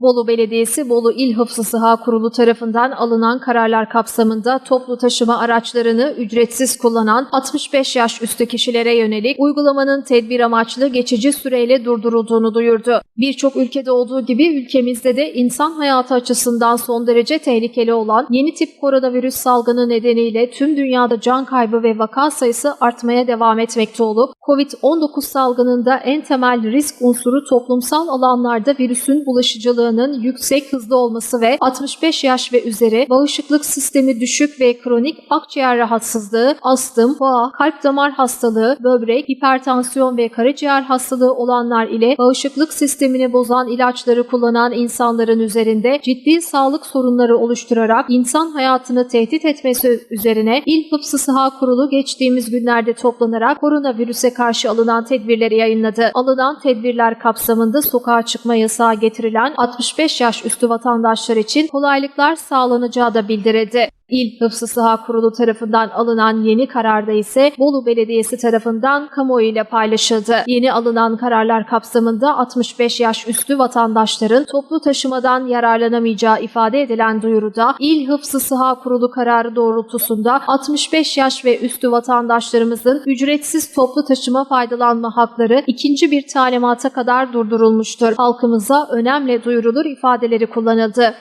Bolu Belediyesi Bolu İl Hıfzı Sıha Kurulu tarafından alınan kararlar kapsamında toplu taşıma araçlarını ücretsiz kullanan 65 yaş üstü kişilere yönelik uygulamanın tedbir amaçlı geçici süreyle durdurulduğunu duyurdu. Birçok ülkede olduğu gibi ülkemizde de insan hayatı açısından son derece tehlikeli olan yeni tip koronavirüs salgını nedeniyle tüm dünyada can kaybı ve vaka sayısı artmaya devam etmekte olup COVID-19 salgınında en temel risk unsuru toplumsal alanlarda virüsün bulaşıcılığının yüksek hızlı olması ve 65 yaş ve üzeri bağışıklık sistemi düşük ve kronik akciğer rahatsızlığı, astım, boğa, kalp damar hastalığı, böbrek, hipertansiyon ve karaciğer hastalığı olanlar ile bağışıklık sistemini bozan ilaçları kullanan insanların üzerinde ciddi sağlık sorunları oluşturarak insan hayatını tehdit etmesi üzerine İl Hıfzı Sıha Kurulu geçtiğimiz günlerde toplanarak koronavirüse karşı alınan tedbirleri yayınladı. Alınan tedbirler kapsamında sokağa çıkma yasağı getirilen 65 yaş üstü vatandaşlar için kolaylıklar sağlanacağı da bildirildi. İl Hıfzı Sıha Kurulu tarafından alınan yeni kararda ise Bolu Belediyesi tarafından kamuoyu ile paylaşıldı. Yeni alınan kararlar kapsamında 65 yaş üstü vatandaşların toplu taşımadan yararlanamayacağı ifade edilen duyuruda İl Hıfzı Sıha Kurulu kararı doğrultusunda 65 yaş ve üstü vatandaşlarımızın ücretsiz toplu taşıma faydalanma hakları ikinci bir talimata kadar durdurulmuştur. Halkımıza önemli duyurulur ifadeleri kullanıldı.